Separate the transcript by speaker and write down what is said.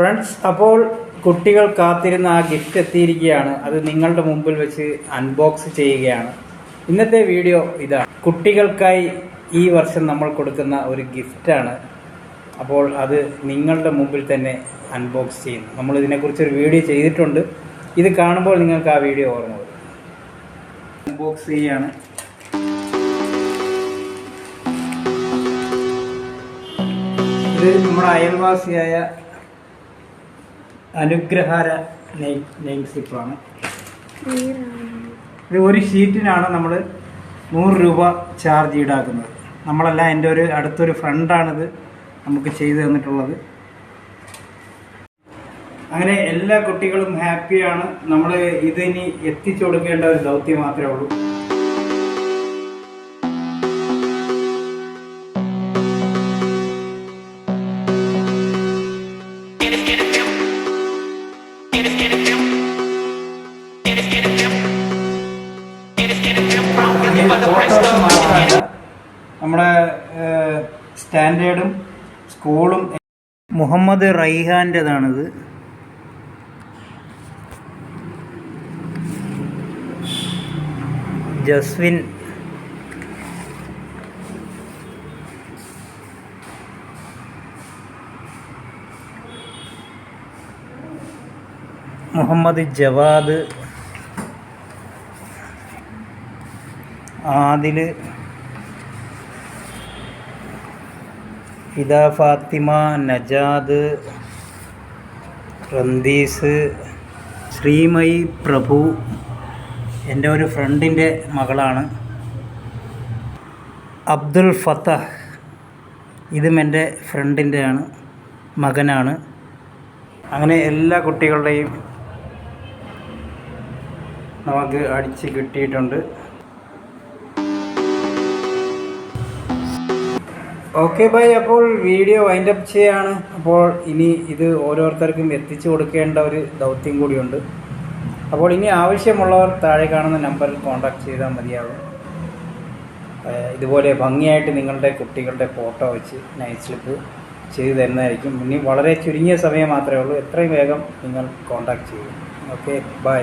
Speaker 1: Friends അപ്പോൾ കുട്ടികൾ കാത്തിരുന്ന ആ ഗിഫ്റ്റ് എത്തിയിരിക്കുകയാണ്. അത് നിങ്ങളുടെ മുമ്പിൽ വെച്ച് അൺബോക്സ് ചെയ്യുകയാണ്. ഇന്നത്തെ വീഡിയോ ഇതാണ്. കുട്ടികൾക്കായി ഈ വർഷം നമ്മൾ കൊടുക്കുന്ന ഒരു ഗിഫ്റ്റാണ് അപ്പോൾ അത് നിങ്ങളുടെ മുമ്പിൽ തന്നെ അൺബോക്സ് ചെയ്യുന്നു. നമ്മൾ ഇതിനെക്കുറിച്ച് ഒരു വീഡിയോ ചെയ്തിട്ടുണ്ട്. ഇത് കാണുമ്പോൾ നിങ്ങൾക്ക് ആ വീഡിയോ ഓർമ്മ വരും. അൺബോക്സ് ചെയ്യാണ് ഇത് നമ്മുടെ അയൽവാസിയായ അനുഗ്രഹാര നെയിം സ്ലിപ്പാണ് ഇത് ഒരു ഷീറ്റിനാണ് നമ്മൾ നൂറ് രൂപ ചാർജ് ഈടാക്കുന്നത്. നമ്മളല്ല എന്റെ ഒരു അടുത്തൊരു ഫ്രണ്ടാണിത് നമുക്ക് ചെയ്തു തന്നിട്ടുള്ളത്. അങ്ങനെ എല്ലാ കുട്ടികളും ഹാപ്പിയാണ്. നമ്മൾ ഇതിനി എത്തിച്ചു കൊടുക്കേണ്ട ഒരു ദൗത്യം മാത്രമേ ഉള്ളൂ. നമ്മുടെ സ്റ്റാൻഡേർഡും സ്കൂളും മുഹമ്മദ് റൈഹാന്റെതാണിത്. ജസ്വിൻ. മുഹമ്മദ് ജവാദ്. ആദിൽ. ഫിദ ഫാത്തിമ നജാദ് റന്ദീസ് ശ്രീമയി പ്രഭു. എന്റെ ഒരു ഫ്രണ്ടിന്റെ മകളാണ്. അബ്ദുൽ ഫത്തഹ്. ഇതും എന്റെ ഫ്രണ്ടിന്റെയാണ് മകനാണ്. അങ്ങനെ എല്ലാ കുട്ടികളുടെയും നമുക്ക് അടിച്ച് കിട്ടിയിട്ടുണ്ട്. ഓക്കെ ബൈ അപ്പോൾ വീഡിയോ വൈൻഡ് അപ്പ് ചെയ്യാണ്. അപ്പോൾ ഇനി ഇത് ഓരോരുത്തർക്കും എത്തിച്ചു കൊടുക്കേണ്ട ഒരു ദൗത്യം കൂടിയുണ്ട്. അപ്പോൾ ഇനി ആവശ്യമുള്ളവർ താഴെ കാണുന്ന നമ്പറിൽ കോൺടാക്ട് ചെയ്താൽ മതിയാകും. ഇതുപോലെ ഭംഗിയായിട്ട് നിങ്ങളുടെ കുട്ടികളുടെ ഫോട്ടോ വെച്ച് നൈറ്റ് സ്ലിപ്പ് ചെയ്തു തരുന്നതായിരിക്കും. ഇനി വളരെ ചുരുങ്ങിയ സമയം മാത്രമേ ഉള്ളൂ. എത്രയും വേഗം നിങ്ങൾ കോൺടാക്ട് ചെയ്യും. Okay bye